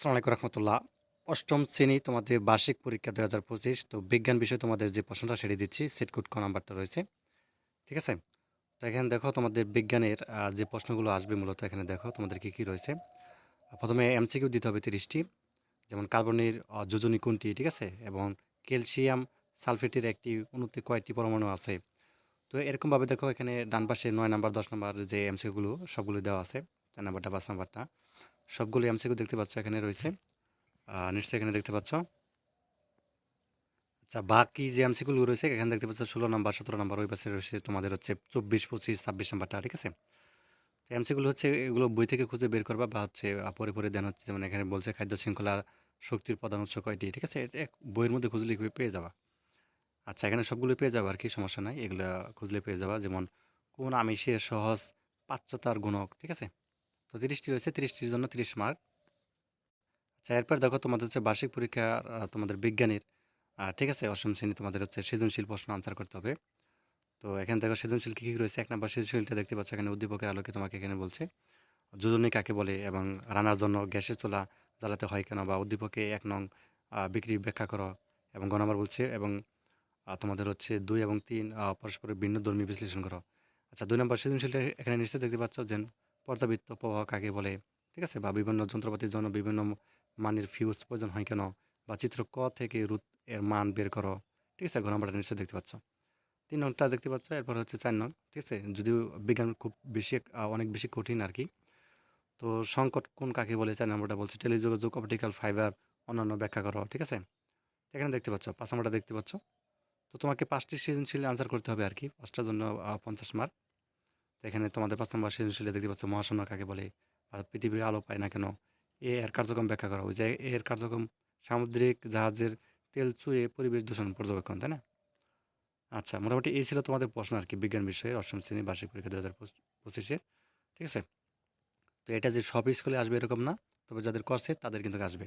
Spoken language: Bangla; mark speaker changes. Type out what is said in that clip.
Speaker 1: আসসালামু আলাইকুম রহমতুল্লাহ। অষ্টম শ্রেণি তোমাদের বার্ষিক পরীক্ষা দু হাজার পঁচিশ, তো বিজ্ঞান বিষয়ে তোমাদের যে প্রশ্নটা সেটি দিচ্ছি, সেট কোড ক নাম্বারটা রয়েছে। ঠিক আছে? তো এখানে দেখো তোমাদের বিজ্ঞানের যে প্রশ্নগুলো আসবে মূলত এখানে দেখো তোমাদের কী কী রয়েছে। প্রথমে এমসিকিউ দিতে হবে তিরিশটি, যেমন কার্বনের যোজনী কোনটি, ঠিক আছে? এবং ক্যালসিয়াম সালফেটের একটি অণুতে কয়েকটি পরমাণু আছে? তো এরকমভাবে দেখো এখানে ডান পাশে নয় নাম্বার, দশ নাম্বার যে এমসিকিউগুলো সবগুলো দেওয়া আছে, চার নাম্বারটা, পাঁচ নাম্বারটা। সবগুলো এমসিকিউ দেখতে পাচ্ছ, এখানে রয়েছে। নিশ্চয়ই এখানে দেখতে পাচ্ছ। আচ্ছা বাকি যে এমসিকিউগুলো রয়েছে, এখানে দেখতে পাচ্ছ ষোলো নাম্বার, সতেরো নাম্বার, ওই পাশে রয়েছে তোমাদের হচ্ছে চব্বিশ, পঁচিশ, ছাব্বিশ নাম্বারটা, ঠিক আছে? তো এমসিকিউগুলো হচ্ছে এগুলো বই থেকে খুঁজে বের করবা বা হচ্ছে পরে পরে দেন হচ্ছে যেমন এখানে বলছে খাদ্য শৃঙ্খলা শক্তির প্রধান উৎস কয়টি, ঠিক আছে? এটা বইয়ের মধ্যে খুঁজলে পেয়ে যাবা। আচ্ছা এখানে সবগুলো পেয়ে যাবা, আর কি সমস্যা নাই। এগুলো খুঁজলে পেয়ে যাবা, যেমন কোন আমিষের সহজ পাচ্যতার গুণক, ঠিক আছে? তো তিরিশটি রয়েছে, তিরিশটির জন্য তিরিশ মার্ক আচ্ছা এরপর দেখো তোমাদের হচ্ছে বার্ষিক পরীক্ষা তোমাদের বিজ্ঞানের। ঠিক আছে, অষ্টম শ্রেণি তোমাদের হচ্ছে সৃজনশীল প্রশ্ন আনসার করতে হবে। তো এখানে দেখো সৃজনশীল কী কী রয়েছে? এক নম্বর সৃজনশীলটা দেখতে পাচ্ছ এখানে উদ্দীপকের আলোকে তোমাকে এখানে বলছে, যোজনী কাকে বলে এবং রান্নার জন্য গ্যাসের চুলা জ্বালাতে হয় কেন বা উদ্দীপকে এক নং বিক্রি ব্যাখ্যা করো। এবং গ নম্বর বলছে, এবং তোমাদের হচ্ছে দুই এবং তিন পরস্পরের ভিন্ন ধর্মী বিশ্লেষণ করো। আচ্ছা দুই নম্বর সৃজনশীলটা এখানে নিশ্চয়ই দেখতে পাচ্ছ যে পর্যাবৃত্ত প্রবাহ কাকে বলে? ঠিক আছে? বা বিভিন্ন যন্ত্রপাতির জন্য বিভিন্ন মানের ফিউজ প্রয়োজন হয় কেন? বা চিত্র ক থেকে রুট এর মান বের করো। ঠিক আছে? ঘ নম্বরটা নিশ্চয়ই দেখতে পাচ্ছ। তিন নংটা দেখতে পাচ্ছ, এরপর হচ্ছে চার নং। ঠিক আছে? যদিও বিজ্ঞান খুব বেশি অনেক বেশি কঠিন আর কি। তো সংকট কোন কাকে বলে? চার নম্বরটা বলছে, টেলিযোগাযোগ অপটিক্যাল ফাইবার অন্যান্য ব্যাখ্যা করো। ঠিক আছে? এখানে দেখতে পাচ্ছ, পাঁচ নম্বরটা দেখতে পাচ্ছ। তো তোমাকে পাঁচটি সৃজনশীল আনসার করতে হবে আর কি। পাঁচটার জন্য পঞ্চাশ মার্ক এখানে তোমাদের পাঁচ নম্বর সৃজনশীলে দেখতে পাচ্ছ, মহাশূন্য কাকে বলে বা পৃথিবীর আলো পায় না কেন? এ এর কার্যক্রম ব্যাখ্যা করা ওই যে এর কার্যক্রম সামুদ্রিক জাহাজের তেল চুয়ে পরিবেশ দূষণ পর্যবেক্ষণ, তাই না? আচ্ছা মোটামুটি এই ছিল তোমাদের প্রশ্ন আর কি, বিজ্ঞান বিষয়ের অষ্টম শ্রেণি বার্ষিক পরীক্ষা দু হাজার পঁচিশে, ঠিক আছে? তো এটা যে সব স্কুলে আসবে এরকম না, তবে যাদের করছে তাদের কিন্তু আসবে।